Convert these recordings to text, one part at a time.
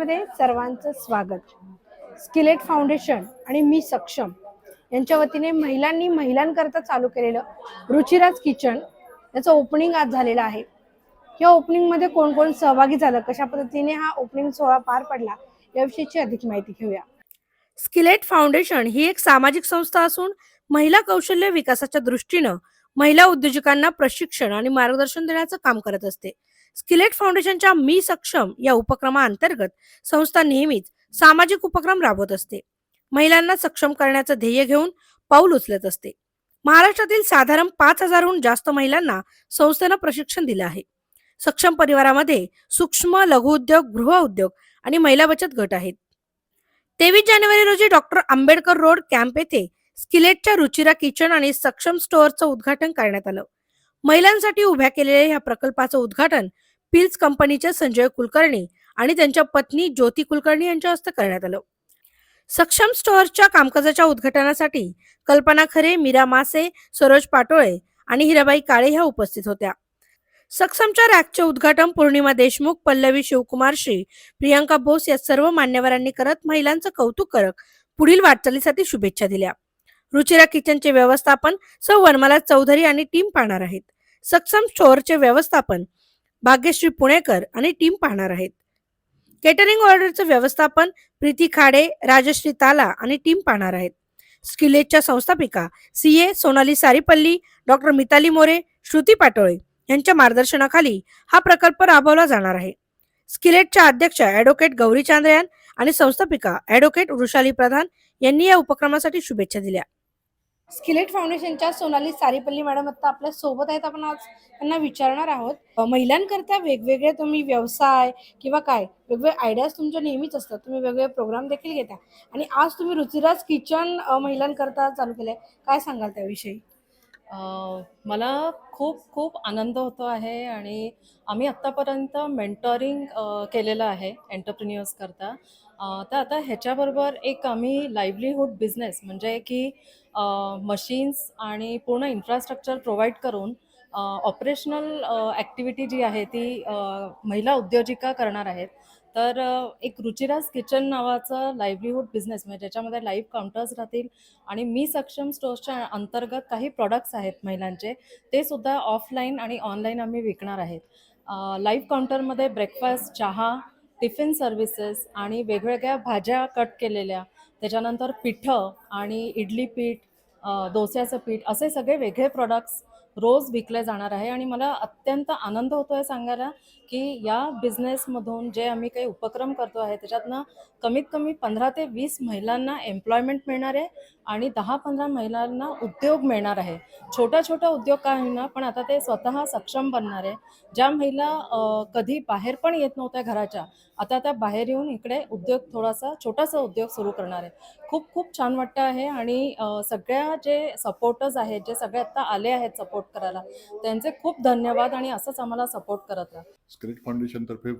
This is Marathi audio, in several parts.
चॅनलमध्ये सर्वांचं स्वागत. स्किलेट फाउंडेशन आणि मी सक्षम यांच्या वतीने महिलांनी महिलांकरता चालू केलेलं रुचिराज किचन याचं ओपनिंग आज झालेलं आहे. या ओपनिंगमध्ये कोण कोण सहभागी झालं? कशा पद्धतीने हा ओपनिंग सोहळा पार पडला? याविषयीची अधिक माहिती घेऊया. स्किलेट फाउंडेशन ही एक सामाजिक संस्था असून महिला कौशल्य विकासाच्या दृष्टीनं महिला उद्योजकांना प्रशिक्षण आणि मार्गदर्शन देण्याचं काम करत असते. स्किलेट फाउंडेशनच्या मी सक्षम या उपक्रमाअंतर्गत संस्था नेहमीच सामाजिक उपक्रम राबवत असते. महिलांना सक्षम करण्याचं ध्येय घेऊन पाऊल उचलत असते. महाराष्ट्रातील साधारण पाच हजारहून जास्त महिलांना संस्थेनं प्रशिक्षण दिलं आहे. सक्षम परिवारामध्ये सूक्ष्म लघुउद्योग गृह उद्योग आणि महिला बचत गट आहेत. तेवीस जानेवारी रोजी डॉक्टर आंबेडकर रोड कॅम्प येथे स्किलेटच्या रुचिरा किचन आणि सक्षम स्टोअरचं उद्घाटन करण्यात आलं. महिलांसाठी उभ्या केलेल्या या प्रकल्पाचं उद्घाटन पिल्स कंपनीच्या संजय कुलकर्णी आणि त्यांच्या पत्नी ज्योती कुलकर्णी यांच्या हस्ते करण्यात आलं. सक्षम स्टोअरच्या कामकाजाच्या उद्घाटनासाठी कल्पना खरे मीरा मासे सरोज पाटोळे आणि हिराबाई काळे ह्या उपस्थित होत्या. सक्षमच्या रॅकचे उद्घाटन पौर्णिमा देशमुख पल्लवी शिवकुमार श्री प्रियांका बोस या सर्व मान्यवरांनी करत महिलांचं कौतुक करत पुढील वाटचालीसाठी शुभेच्छा दिल्या. रुचिरा किचनचे व्यवस्थापन सौ वनमाला चौधरी आणि टीम पाहणार आहेत. सक्षम स्टोअरचे व्यवस्थापन भाग्यश्री पुणेकर आणि टीम पाहणार आहेत. केटरिंग ऑर्डरचं व्यवस्थापन प्रीती खाडे राजश्री ताला आणि टीम पाहणार आहेत. स्किलेटच्या संस्थापिका C A Sonali Saripalli doctor Mitali More Shruti Patole यांच्या मार्गदर्शनाखाली हा प्रकल्प राबवला जाणार आहे. स्किलेटच्या अध्यक्ष ॲडव्होकेट गौरी चांद्रयान आणि संस्थापिका ॲडव्होकेट वृषाली प्रधान यांनी या उपक्रमासाठी शुभेच्छा दिल्या. स्किलेट फाउंडेशनच्या सोनाली सारीपल्ली मॅडम आता आपल्यासोबत आहेत. आपण आज त्यांना विचारणार आहोत. महिलांकरता वेगवेगळे तुम्ही व्यवसाय किंवा काय? वेगवेगळे आयडियाज तुमच्या नेहमीच असतात. तुम्ही वेगवेगळे प्रोग्राम देखील घेता. आणि आज तुम्ही रुचिराज किचन महिलांकरता चालू केलंय. काय सांगाल त्याविषयी? मला खूप खूप आनंद होतो आहे आणि आम्ही आत्तापर्यंत मेंटॉरिंग केलेलं आहे एंटरप्रिन्युअर्स करता. तर आता ह्याच्याबरोबर एक आम्ही लाईव्हलीहूड बिझनेस म्हणजे की मशीन्स आणि पूर्ण इन्फ्रास्ट्रक्चर प्रोव्हाइड करून ऑपरेशनल ॲक्टिव्हिटी जी आहे ती महिला उद्योजिका करणार आहेत. तर एक रुचिराज किचन नावाचं लाईव्हलीहूड बिझनेस म्हणजे ज्याच्यामध्ये लाईव्ह काउंटर्स राहतील आणि मी सक्षम स्टोअर्सच्या अंतर्गत काही प्रॉडक्ट्स आहेत महिलांचे ते सुद्धा ऑफलाईन आणि ऑनलाईन आम्ही विकणार आहेत. लाईव्ह काउंटरमध्ये ब्रेकफास्ट चहा टिफिन सर्व्हिसेस आणि वेगवेगळ्या भाज्या कट केलेल्या त्याच्यानंतर पिठं आणि इडली पीठ अ, डोस्याचं पीठ असे सगळे वेगळे प्रॉडक्ट्स रोज विकले जाणार आहे आणि मला अत्यंत आनंद होतो आहे सांगायला की या बिझनेसमधून जे आम्ही काही उपक्रम करतो आहे त्याच्यातनं कमीत कमी पंधरा ते वीस महिलांना एम्प्लॉयमेंट मिळणार आहे आणि दहा पंधरा महिलांना उद्योग मिळणार आहे. छोटा छोटा उद्योग का होईना पण आता ते स्वतः सक्षम बनणार आहे. ज्या महिला कधी बाहेर पण येत नव्हत्या घराच्या आता त्या बाहेर येऊन इकडे उद्योग थोडासा छोटासा उद्योग सुरू करणार आहे. खूप खूप छान वाटतं आहे आणि सगळ्या जे सपोर्टर्स आहेत जे सगळे आत्ता आले आहेत सपोर्ट करायला. त्यांचे खूप धन्यवाद आणि असंच आम्हाला सपोर्ट करत राहा. स्किलेट फाउंडेशनतर्फे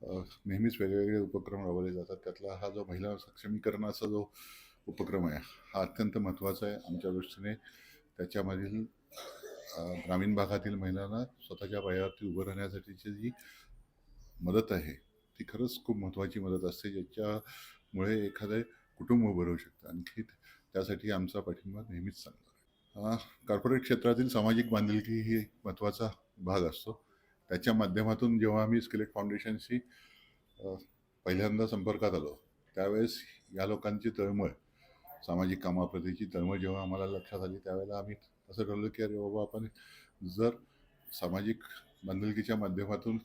नेहमीच वेगवेगळे उपक्रम राबवले जातात. त्यातला हा जो महिला सक्षमीकरणाचा जो उपक्रम आहे हा अत्यंत महत्त्वाचा आहे आमच्या दृष्टीने. त्याच्यामधील ग्रामीण भागातील महिलांना स्वतःच्या पायावरती उभं राहण्यासाठीची जी मदत आहे ती खरंच खूप महत्त्वाची मदत असते ज्याच्यामुळे एखादं कुटुंब उभं राहू शकतं. आणखी त्यासाठी आमचा पाठिंबा नेहमीच चांगला कॉर्पोरेट क्षेत्रातील सामाजिक बांधिलकी ही एक महत्त्वाचा भाग असतो. त्याच्या माध्यमातून जेव्हा आम्ही स्किलेट फाउंडेशनशी पहिल्यांदा संपर्कात आलो त्यावेळेस या लोकांची तळमळ सामाजिक कामाप्रतीची तळमळ जेव्हा आम्हाला लक्षात आली त्यावेळेला आम्ही असं ठरवलं की अरे बाबा आपण जर सामाजिक बांधिलकीच्या माध्यमातून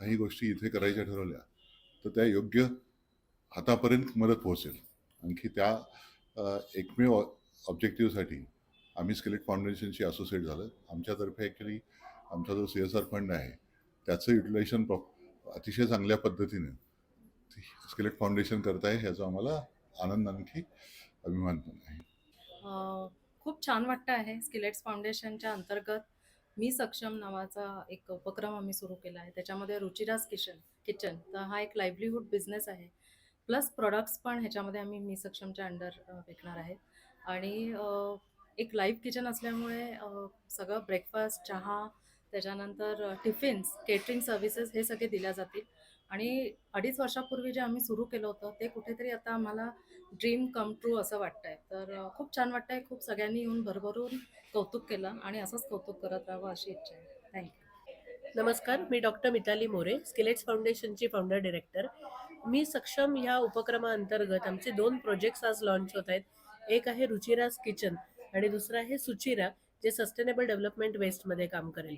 काही गोष्टी इथे करायच्या ठरवल्या तर त्या योग्य हातापर्यंत मदत पोहोचेल. आणखी त्या एकमेव ऑब्जेक्टिव्हसाठी आम्ही स्किलेट फाउंडेशनशी असोसिएट झालं आमच्यातर्फे ॲक्च्युली आमचा जो सी एस आर फंड आहे त्याचं युटिलायझेशन प्रॉप अतिशय चांगल्या पद्धतीने स्किलेट फाउंडेशन करत आहे ह्याचा आम्हाला आनंद आणखी अभिमान पण आहे. खूप छान वाटतं आहे स्किलेट्स फाउंडेशनच्या अंतर्गत. मी सक्षम नावाचा एक उपक्रम आम्ही सुरू केला आहे. त्याच्यामध्ये रुचिराज किचन किचन तर हा एक लाईव्हलीहूड बिझनेस आहे. प्लस प्रोडक्ट्स पण ह्याच्यामध्ये आम्ही मी सक्षमच्या अंडर विकणार आहे. आणि एक लाईव्ह किचन असल्यामुळे सगळं ब्रेकफास्ट चहा त्याच्यानंतर टिफिन्स केटरिंग सर्व्हिसेस हे सगळे दिल्या जातील. आणि अडीच वर्षापूर्वी जे आम्ही सुरू केलं होतं ते कुठेतरी आता आम्हाला ड्रीम कम ट्रू असं वाटतंय. तर खूप छान वाटतंय खूप सगळ्यांनी येऊन भरभरून कौतुक केलं आणि असंच कौतुक करत राहावं अशी इच्छा आहे. थँक्यू नमस्कार मी डॉक्टर मिताली मोरे स्किलेट्स फाउंडेशनची फाउंडर डिरेक्टर मी सक्षम ह्या उपक्रमाअंतर्गत आमचे दोन प्रोजेक्ट्स आज लॉन्च होत आहेत. एक आहे रुचिराज किचन आणि दुसरं आहे सुचिरा जे सस्टेनेबल डेव्हलपमेंट वेस्टमध्ये काम करेल.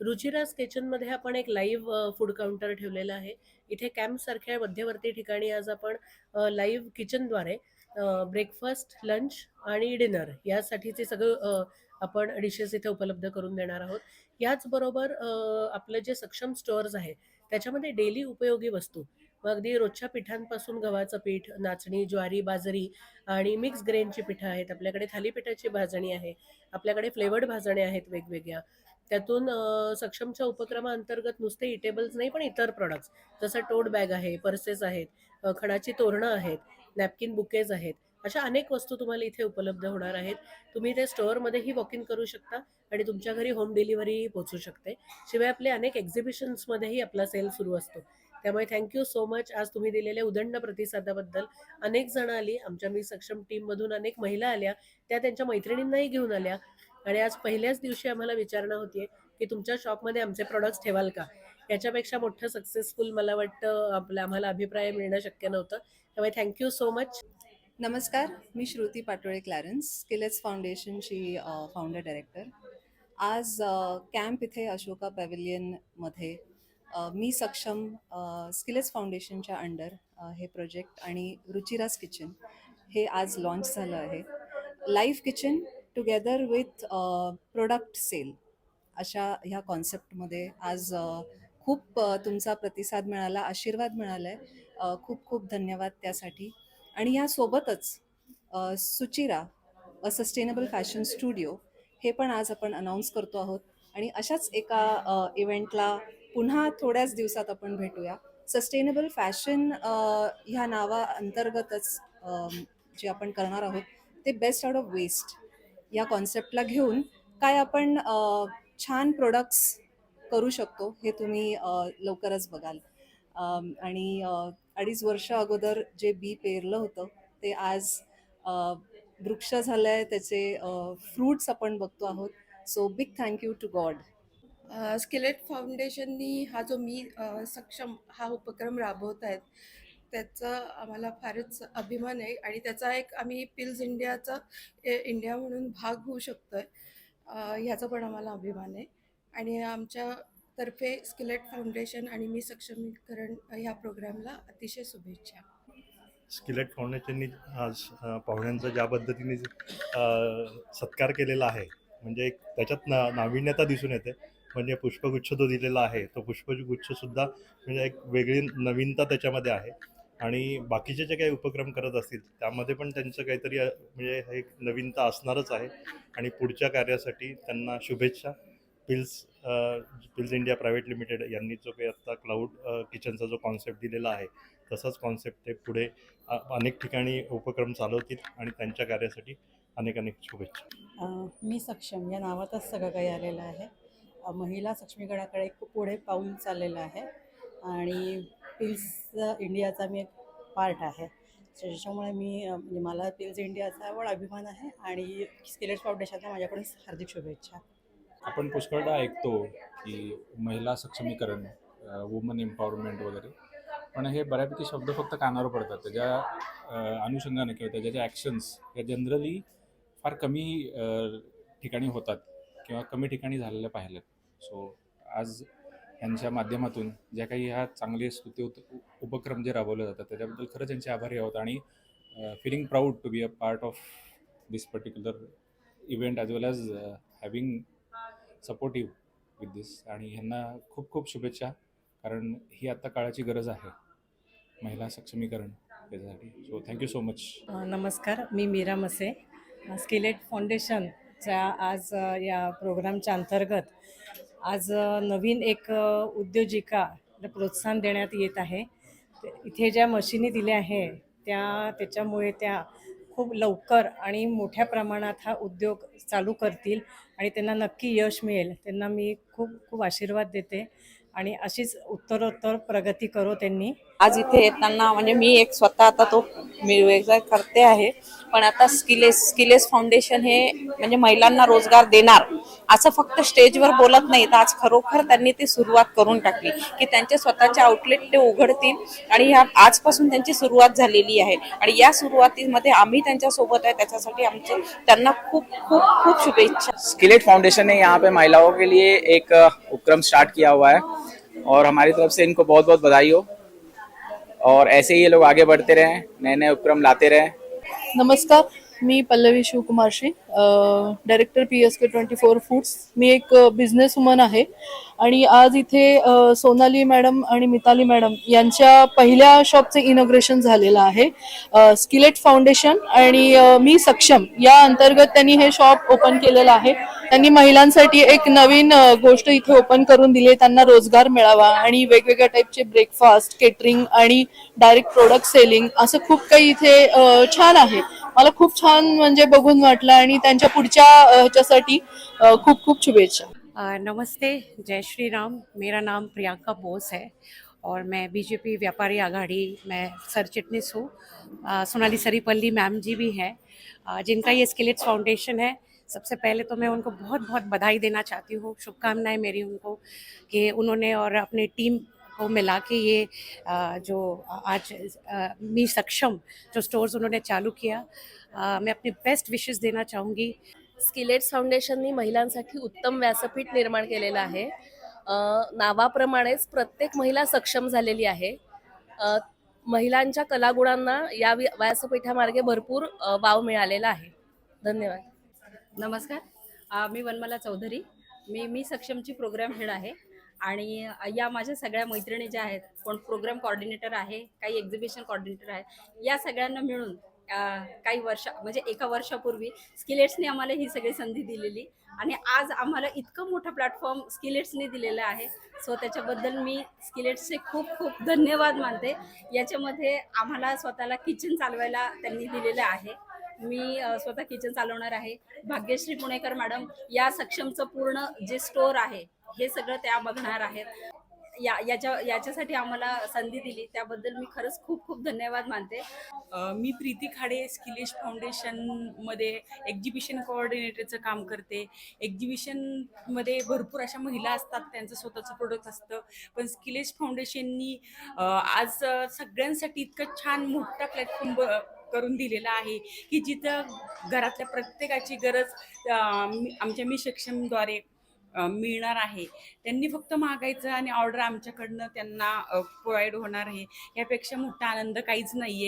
रुचिराज किचनमध्ये आपण एक लाईव्ह फूड काउंटर ठेवलेला आहे. इथे कॅम्पसारख्या मध्यवर्ती ठिकाणी आज आपण लाईव्ह किचनद्वारे ब्रेकफास्ट लंच आणि डिनर यासाठीचे सगळं आपण डिशेस इथे उपलब्ध करून देणार आहोत. याचबरोबर आपलं जे सक्षम स्टोअर्स आहे त्याच्यामध्ये डेली उपयोगी वस्तू मग अगदी रोजच्या पिठांपासून गव्हाचं पीठ नाचणी ज्वारी बाजरी आणि मिक्स ग्रेनची पिठं आहेत. आपल्याकडे थालीपीठाची भाजणी आहे. आपल्याकडे फ्लेवर्ड भाजण्या आहेत वेगवेगळ्या. त्यातून सक्षमच्या उपक्रमाअंतर्गत नुसते इटेबल्स नाही पण इतर प्रॉडक्ट्स जसं टोट बॅग आहे पर्सेस आहेत खणाची तोरणं आहेत नॅपकिन बुकेज आहेत अशा अनेक वस्तू तुम्हाला इथे उपलब्ध होणार आहेत. तुम्ही ते स्टोअरमध्येही वॉक इन करू शकता आणि तुमच्या घरी होम डिलिव्हरी पोचू शकते. शिवाय आपले अनेक एक्झिबिशन्समध्येही आपला सेल सुरू असतो. त्यामुळे थँक्यू सो मच आज तुम्ही दिलेल्या उदंड प्रतिसादाबद्दल अनेक जण आली. आमच्या मी सक्षम टीममधून अनेक महिला आल्या. त्या त्यांच्या मैत्रिणींनाही घेऊन आल्या. आणि आज पहिल्याच दिवशी आम्हाला विचारणा होतीये की तुमच्या शॉपमध्ये आमचे प्रॉडक्ट्स ठेवाल का? याच्यापेक्षा मोठं सक्सेसफुल मला वाटतं आपलं आम्हाला अभिप्राय मिळणं शक्य नव्हतं. त्यामुळे थँक्यू सो मच नमस्कार मी श्रुती पाटोळे क्लॅरन्स स्किलेट्स फाउंडेशनची फाउंडर डायरेक्टर आज कॅम्प इथे अशोका पॅव्हिलियनमध्ये मी सक्षम स्किलेस फाउंडेशनच्या अंडर हे प्रोजेक्ट आणि रुचिराज किचन हे आज लॉन्च झालं आहे. Life kitchen together with product sale अशा ह्या कॉन्सेप्टमध्ये आज खूप तुमचा प्रतिसाद मिळाला आशीर्वाद मिळाला आहे खूप खूप धन्यवाद त्यासाठी. आणि यासोबतच Suchira a sustainable fashion studio हे पण आज आपण अनाऊन्स करतो आहोत. आणि अशाच एका इव्हेंटला पुन्हा थोड्याच दिवसात आपण भेटूया. सस्टेनेबल फॅशन ह्या नावा अंतर्गतच जे आपण करणार आहोत ते बेस्ट आउट ऑफ वेस्ट या कॉन्सेप्टला घेऊन काय आपण छान प्रोडक्ट्स करू शकतो हे तुम्ही लवकरच बघाल. आणि अडीच वर्ष अगोदर जे बी पेरलं होतं ते आज वृक्ष झालं आहे त्याचे फ्रूट्स आपण बघतो आहोत. So big thank you to God Skillet फाउंडेशननी हा जो मी सक्षम हा उपक्रम राबवत आहेत त्याचा आम्हाला फारच अभिमान आहे आणि त्याचा एक आम्ही पिल्स इंडियाचा ए- इंडिया म्हणून भाग होऊ शकतो आहे ह्याचा पण आम्हाला अभिमान आहे. आणि आमच्या तर्फे स्किलेट फाउंडेशन आणि मी सक्षमीकरण ह्या प्रोग्रामला अतिशय शुभेच्छा. स्किलेट फाउंडेशननी आज पाहुण्यांचा ज्या पद्धतीने सत्कार केलेला आहे म्हणजे एक त्याच्यात ना नाविन्यता दिसून येते. म्हणजे पुष्पगुच्छ जो दिलेला आहे. तो पुष्पगुच्छसुद्धा म्हणजे एक वेगळी नवीनता त्याच्यामध्ये आहे. आणि बाकीचे जे काही उपक्रम करत असतील त्यामध्ये पण त्यांचं काहीतरी म्हणजे हे एक नवीनता असणारच आहे. आणि पुढच्या कार्यासाठी त्यांना शुभेच्छा. Pills pills India private limited यांनी जो काही आत्ता क्लाउड किचनचा जो कॉन्सेप्ट दिलेला आहे तसाच कॉन्सेप्ट ते पुढे अनेक ठिकाणी उपक्रम चालवतील आणि त्यांच्या कार्यासाठी अनेक अनेक शुभेच्छा मी सक्षम. या नावातच सगळं काही आलेलं आहे. महिला सक्षमीकरणाकडे खूप पुढे पाऊल चाललेलं आहे. आणि पिल्स इंडियाचा मी एक पार्ट आहे. त्याच्यामुळे मी म्हणजे मला पिल्स इंडियाचा आवड अभिमान आहे आणि स्किलेट फाउंडेशनला माझ्याकडून हार्दिक शुभेच्छा. आपण पुष्कळदा ऐकतो की महिला सक्षमीकरण वुमन एम्पॉवरमेंट वगैरे. पण हे बऱ्यापैकी शब्द फक्त कानावर पडतात. त्याच्या अनुषंगाने किंवा त्याच्या ॲक्शन्स या जनरली फार कमी ठिकाणी होतात किंवा कमी ठिकाणी झालेल्या पाहिल्यात सो आज यांच्या माध्यमातून ज्या काही ह्या चांगले स्तुती उत- उपक्रम जे राबवले जातात त्याच्याबद्दल खरंच यांचे आभारी आहोत. आणि feeling proud to be a part of this particular event as well as having supportive with this आणि ह्यांना खूप खूप शुभेच्छा कारण ही आत्ता काळाची गरज आहे महिला सक्षमीकरण त्याच्यासाठी सो थँक्यू सो मच नमस्कार. मी मीरा मसे. स्किलेट फाउंडेशनच्या आज या प्रोग्रामच्या अंतर्गत आज नवीन एक उद्योजिका उद्योजिकाला प्रोत्साहन देण्यात येत आहे. इथे ज्या मशिनी दिल्या आहे त्या त्याच्यामुळे त्या खूप लवकर आणि मोठ्या प्रमाणात हा उद्योग चालू करतील आणि त्यांना नक्की यश मिळेल. त्यांना मी खूप खूप आशीर्वाद देते आणि अशीच उत्तरोत्तर प्रगती करो त्यांनी. आज इथे येताना म्हणजे मी एक स्वतः आता तो मी व्यवसाय करते आहे. पण आता स्किलेस स्किलेस फाउंडेशन हे म्हणजे महिलांना रोजगार देणार असं फक्त स्टेजवर बोलत नाही तर आज खरोखर त्यांनी ती सुरुवात करून टाकली की त्यांचे स्वतःचे आउटलेट ते उघडतील आणि ह्या आजपासून त्यांची सुरुवात झालेली आहे. आणि या सुरुवातीमध्ये आम्ही त्यांच्यासोबत आहे त्याच्यासाठी आमचे त्यांना खूप खूप खूप शुभेच्छा. स्किलेट फाउंडेशन ने यहाँ पे महिलाओं के लिए एक उपक्रम स्टार्ट किया हुआ है। और हमारी तरफ से इनको बहुत बहुत बधाई हो। और ऐसे ही ये लोग आगे बढ़ते रहें नए नए उपक्रम लाते रहें। नमस्कार. मी Pallavi शिवकुमारशी director P S K twenty four foods मी एक बिझनेस वुमन आहे. आणि आज इथे सोनाली मॅडम आणि मिताली मॅडम यांच्या पहिल्या शॉपचे इनॉग्रेशन झालेलं आहे. स्किलेट फाउंडेशन आणि मी सक्षम. या अंतर्गत त्यांनी हे शॉप ओपन केलेलं आहे. त्यांनी महिलांसाठी एक नवीन गोष्ट इथे ओपन करून दिली त्यांना रोजगार मिळावा आणि वेगवेगळ्या टाईपचे ब्रेकफास्ट केटरिंग आणि डायरेक्ट प्रोडक्ट सेलिंग असं खूप काही इथे छान आहे. मला खूप छान म्हणजे बघून वाटलं आणि त्यांच्या पुढच्या ह्याच्यासाठी खूप खूप शुभेच्छा. नमस्ते, जय श्री राम मेरा नाम प्रियंका बोस है और मैं बीजेपी व्यापारी आघाड़ी, में सर चिटनीस हूँ सोनाली सरीपल्ली मैम जी भी हैं। जिनका ये स्किलेट्स फाउंडेशन है, सबसे पहले तो मैं उनको बहुत बहुत बधाई देना चाहती हूँ। शुभकामनाएँ मेरी उनको कि उन्होंने और अपने टीम को मिला के ये जो आज मी सक्षम जो स्टोर्स उन्होंने चालू किया मैं अपनी बेस्ट विशेस देना चाहूँगी। स्किलेट्स फाउंडेशननी महिलांसाठी उत्तम व्यासपीठ निर्माण केलेलं आहे. नावाप्रमाणेच प्रत्येक महिला सक्षम झालेली आहे. महिलांच्या कलागुणांना या व्या- व्यासपीठामार्गे भरपूर वाव मिळालेला आहे. धन्यवाद. नमस्कार. मी वनमाला चौधरी. मी मी सक्षमची प्रोग्राम हेड आहे. आणि या माझ्या सगळ्या मैत्रिणी ज्या आहेत कोण प्रोग्राम कॉर्डिनेटर आहे काही एक्झिबिशन कॉर्डिनेटर आहे या सगळ्यांना मिळून काही वर्ष म्हणजे एका वर्षापूर्वी स्किलेट्सने आम्हाला ही सगळी संधी दिलेली. आणि आज आम्हाला इतकं मोठं प्लॅटफॉर्म स्किलेट्सने दिलेलं आहे. सो त्याच्याबद्दल मी स्किलेट्सचे खूप खूप धन्यवाद मानते. याच्यामध्ये आम्हाला स्वतःला किचन चालवायला त्यांनी दिलेलं आहे. मी स्वतः किचन चालवणार आहे. भाग्यश्री पुणेकर मॅडम या सक्षमचं पूर्ण जे स्टोर आहे हे सगळं त्या बघणार आहेत. या याच्या याच्यासाठी आम्हाला संधी दिली. त्याबद्दल मी खरंच खूप खूप धन्यवाद मानते. मी प्रीती खाडे स्किलेश फाउंडेशनमध्ये एक्झिबिशन कोऑर्डिनेटरचं काम करते. एक्झिबिशनमध्ये भरपूर अशा महिला असतात त्यांचं स्वतःचं प्रोडक्ट असतं. पण स्किलेश फाउंडेशननी आज सगळ्यांसाठी इतकं छान मोठा प्लॅटफॉर्म करून दिलेला आहे की जिथं घरातल्या प्रत्येकाची गरज मी- आमच्या मी सक्षमद्वारे मिळणार आहे. त्यांनी फक्त मागायचं आणि ऑर्डर आमच्याकडनं त्यांना प्रोव्हाइड होणार आहे. यापेक्षा मोठा आनंद काहीच नाही आहे